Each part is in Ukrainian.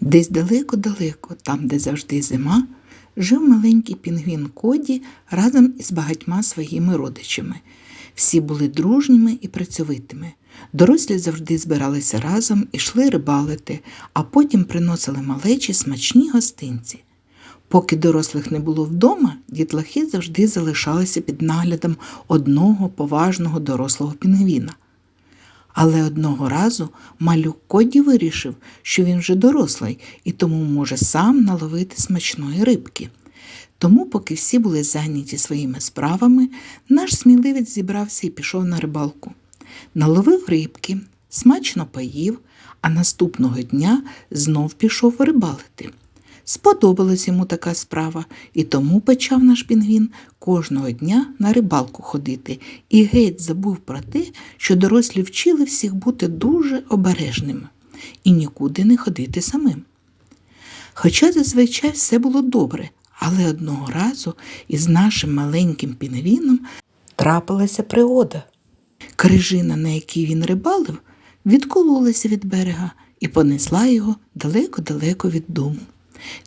Десь далеко-далеко, там, де завжди зима, жив маленький пінгвін Коді разом із багатьма своїми родичами. Всі були дружніми і працьовитими. Дорослі завжди збиралися разом і йшли рибалити, а потім приносили малечі смачні гостинці. Поки дорослих не було вдома, дітлахи завжди залишалися під наглядом одного поважного дорослого пінгвіна. Але одного разу малюк Коді вирішив, що він вже дорослий і тому може сам наловити смачної рибки. Тому, поки всі були зайняті своїми справами, наш сміливець зібрався і пішов на рибалку. Наловив рибки, смачно поїв, а наступного дня знов пішов рибалити. Сподобалась йому така справа, і тому почав наш пінгвін кожного дня на рибалку ходити і геть забув про те, що дорослі вчили всіх бути дуже обережними і нікуди не ходити самим. Хоча зазвичай все було добре, але одного разу із нашим маленьким пінгвіном трапилася пригода. Крижина, на якій він рибалив, відкололася від берега і понесла його далеко-далеко від дому.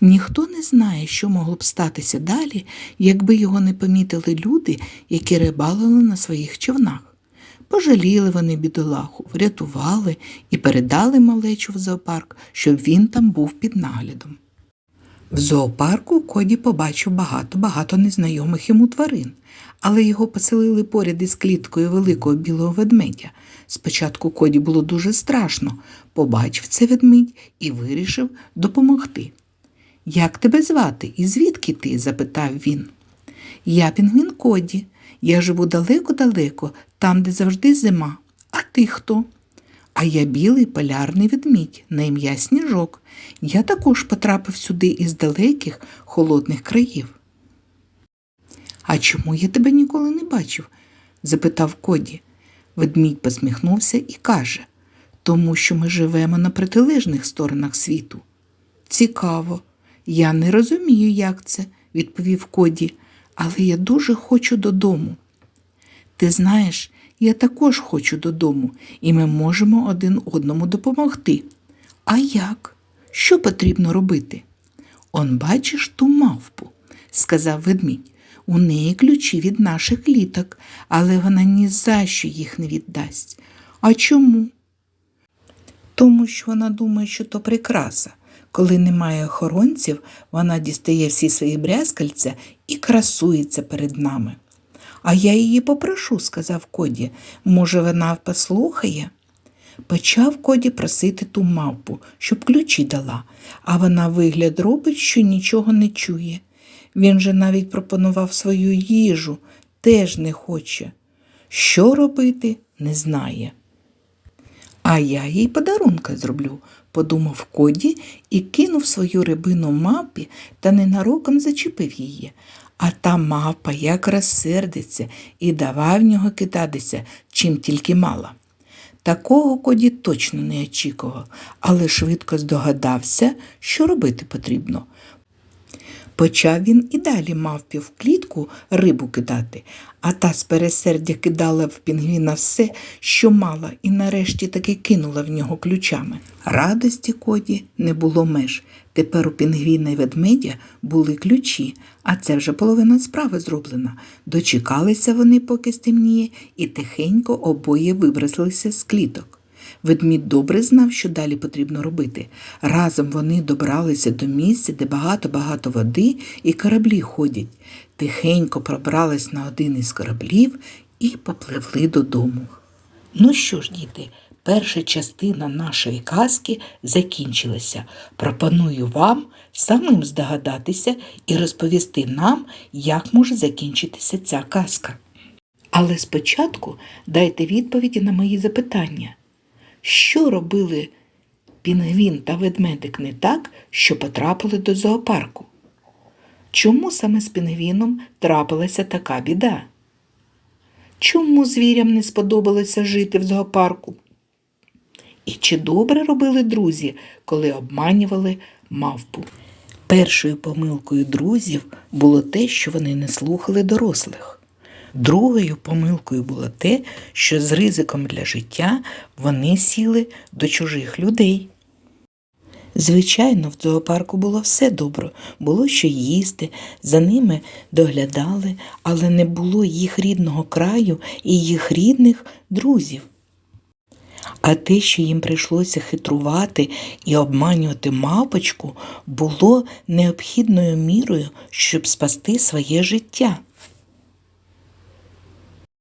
Ніхто не знає, що могло б статися далі, якби його не помітили люди, які рибалили на своїх човнах. Пожаліли вони бідолаху, врятували і передали малечу в зоопарк, щоб він там був під наглядом. В зоопарку Коді побачив багато-багато незнайомих йому тварин, але його поселили поряд із кліткою великого білого ведмедя. Спочатку Коді було дуже страшно, побачив це ведмідь і вирішив допомогти. Як тебе звати і звідки ти? запитав він. Я пінгвін Коді. Я живу далеко-далеко, там, де завжди зима. А ти хто? А я білий полярний ведмідь на ім'я Сніжок. Я також потрапив сюди із далеких холодних країв. А чому я тебе ніколи не бачив? запитав Коді. Ведмідь посміхнувся і каже тому що ми живемо на протилежних сторонах світу. Цікаво, я не розумію, як це, відповів Коді, але я дуже хочу додому. Ти знаєш, я також хочу додому, і ми можемо один одному допомогти. А як? Що потрібно робити? Он бачиш ту мавпу, сказав ведмідь. У неї ключі від наших літок, але вона ні за що їх не віддасть. А чому? Тому що вона думає, що то прикраса. Коли немає охоронців, вона дістає всі свої брязкальця і красується перед нами. А я її попрошу, сказав Коді. Може, вона послухає? Почав Коді просити ту мавпу, щоб ключі дала, а вона вигляд робить, що нічого не чує. Він же навіть пропонував свою їжу, теж не хоче. Що робити, не знає. А я їй подарунка зроблю, подумав Коді і кинув свою рибину мавпі та ненароком зачепив її. А та мавпа як розсердиться і давай в нього кидатися, чим тільки мала. Такого Коді точно не очікував, але швидко здогадався, що робити потрібно. Почав він і далі мавпі в клітку рибу кидати, а та з пересердя кидала в пінгвіна все, що мала, і нарешті таки кинула в нього ключами. Радості Коді не було меж. Тепер у пінгвіна й ведмедя були ключі, а це вже половина справи зроблена. Дочекалися вони, поки стемніє, і тихенько обоє вибралися з кліток. Ведмідь добре знав, що далі потрібно робити. Разом вони добралися до місця, де багато-багато води і кораблі ходять. Тихенько пробрались на один із кораблів і попливли додому. Ну що ж, діти, перша частина нашої казки закінчилася. Пропоную вам самим здогадатися і розповісти нам, як може закінчитися ця казка. Але спочатку дайте відповіді на мої запитання. Що робили пінгвін та ведмедик не так, що потрапили до зоопарку? Чому саме з пінгвіном трапилася така біда? Чому звірям не сподобалося жити в зоопарку? І чи добре робили друзі, коли обманювали мавпу? Першою помилкою друзів було те, що вони не слухали дорослих. Другою помилкою було те, що з ризиком для життя вони сіли до чужих людей. Звичайно, в зоопарку було все добре, було що їсти, за ними доглядали, але не було їх рідного краю і їх рідних друзів. А те, що їм прийшлося хитрувати і обманювати мавпочку, було необхідною мірою, щоб спасти своє життя.